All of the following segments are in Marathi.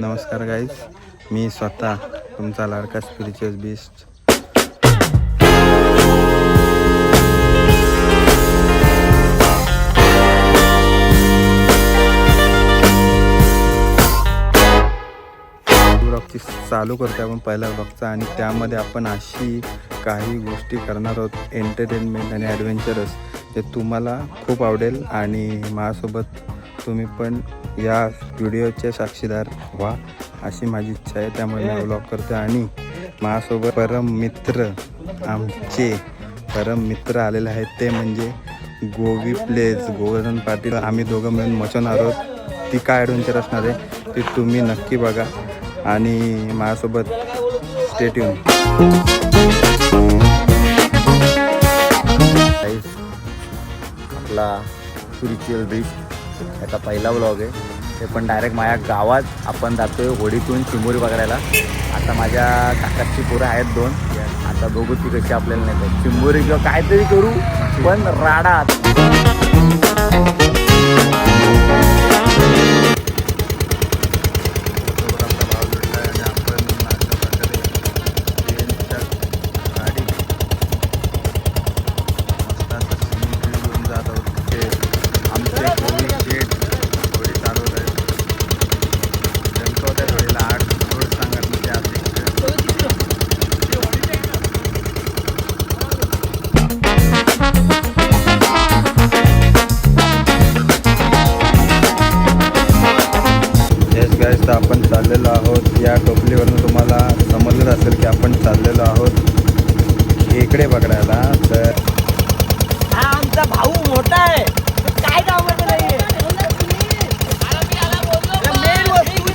नमस्कार गाईज मी स्वतः तुमचा लाडका स्पिरिच्युअल बिस्ट ब्लॉगची चालू करतो आपण पहिला ब्लॉगचा आणि त्यामध्ये आपण अशी काही गोष्टी करणार आहोत एंटरटेनमेंट आणि ॲडव्हेंचरस जे तुम्हाला खूप आवडेल आणि माझ्यासोबत तुम्ही पण या व्हिडिओचे साक्षीदार व्हा अशी माझी इच्छा आहे. त्यामुळे मी ब्लॉग करतो आणि माझ्यासोबत परम मित्र आमचे परम मित्र आलेले आहेत. ते म्हणजे गोवी प्लेस गोवर्धन पाटील. आम्ही दोघं मिळून मचवणार आहोत. ती काय ॲडव्हेंचर असणार आहे ती तुम्ही नक्की बघा. आणि माझ्यासोबत स्टेट येऊन आपला स्पिरिच्युअल ब्रिज याचा पहिला ब्लॉग आहे. ते पण डायरेक्ट माझ्या गावात आपण जातोय होडीतून चिंबोरी पकडायला आता माझ्या काकाची पोरं आहेत दोन. आता बघू ती कशी आपल्याला नाही चिंबोरी किंवा काहीतरी करू पण राडात तर आपण चाललेलो आहोत. या टोपलीवरून तुम्हाला समजलं असेल की आपण चाललेलो आहोत. खेकडे पकडायला तर हा आमचा भाऊ मोठा आहे. काय काम नाहीये मेन वस्तू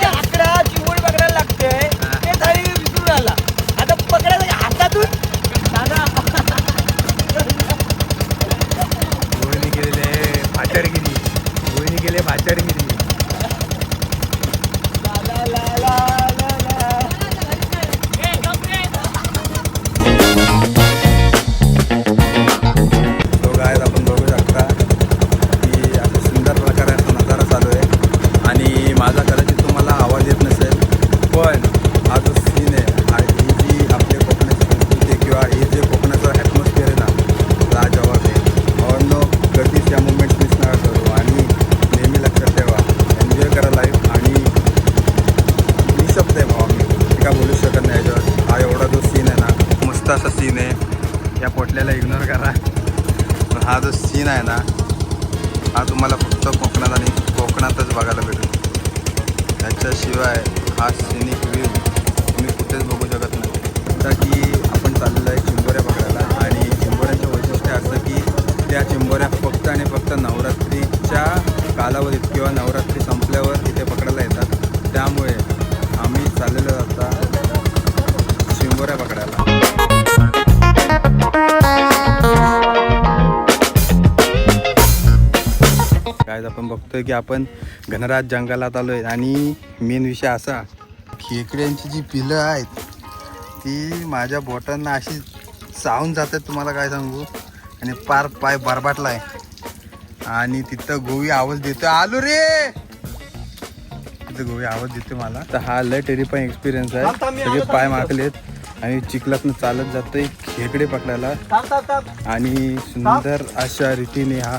सीन आहे. या पोटल्याला इग्नोर करा. पण हा जो सीन आहे ना हा तुम्हाला फक्त कोकणात आणि कोकणातच बघायला भेटेल. त्याच्याशिवाय हा सिनिक व्ह्यू तुम्ही कुठेच बघू शकत नाही. जसं की आपण चाललेलो आहे चिंबोऱ्या बघायला आणि चिंबोऱ्याचं वैशिष्ट्य असं की त्या चिंबोऱ्या फक्त आणि फक्त नवरात्रीच्या कालावधीत किंवा नवरात्री काय आपण बघतोय की आपण घनराज जंगलात आलोय. आणि मेन विषय असा खेकड्यांची जी पिलं आहेत ती माझ्या बोटांना अशी चावून जातात तुम्हाला काय सांगू? आणि पार पाय बरबाटलाय. आणि तिथं गोवी आवाज देतोय आलो रे! तिथं गोवी आवाज देतोय मला. तर हा लय टेरिफाईंग एक्सपिरियन्स आहे. सगळे पाय माकलेत आणि चिखलातनं चालत जातोय खेकडे पकडायला. आणि सुंदर अशा रीतीने हा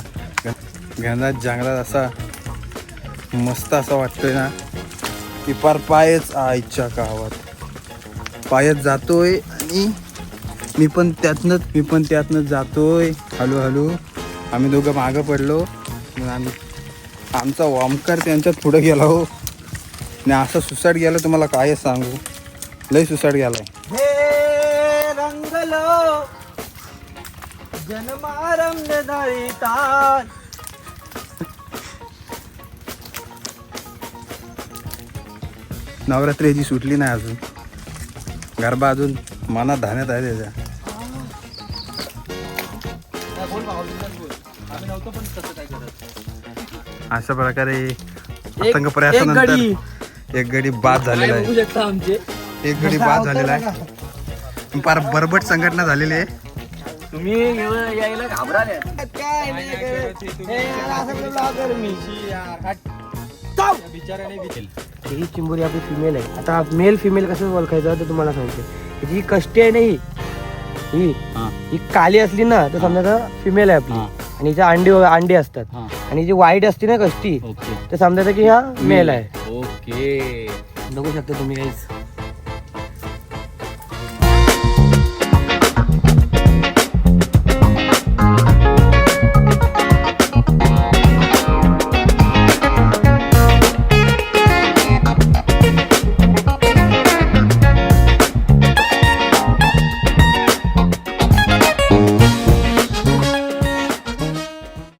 घनात जंगलात असा मस्त असा वाटतोय ना की पार पायच आईच्या गावात. पायच जातोय आणि मी पण त्यातनंच मी पण त्यातनंच जातोय हळू हळू आम्ही दोघं मागं पडलो. मग आम्ही आमचा वॉमकर त्यांच्यात पुढं गेला हो. आणि असा सुसाट गेला तुम्हाला काय सांगू? लय सुसाट गेलाय. हे रंगलो जनमारंग नवरात्री याची सुटली नाही अजून. गरबा अजून मनात धान्यात आहे त्याच्या. अशा प्रकारे आतंक प्रयासानंतर एक गडी. बाद झालेला आहे. एक गडी बाद झालेला आहे. फार बरबट संघटना झालेली आहे. तुम्ही यायला घाबराले काय बिचाराने विकेल. ही चिंबोरी आपली फिमेल आहे. आता मेल फिमेल कसं ओळखायचं ते तुम्हाला सांगते. जी कष्टी आहे ना ही ही हा. ही काली असली ना तर समजा फिमेल आहे आपली. हा. आणि हिच्या अंडी अंडी असतात. हा. आणि जी वाईट असते ना कष्टी ओके. तर समजायचं की हा मेल आहे. ओके. बघू शकता तुम्ही काहीच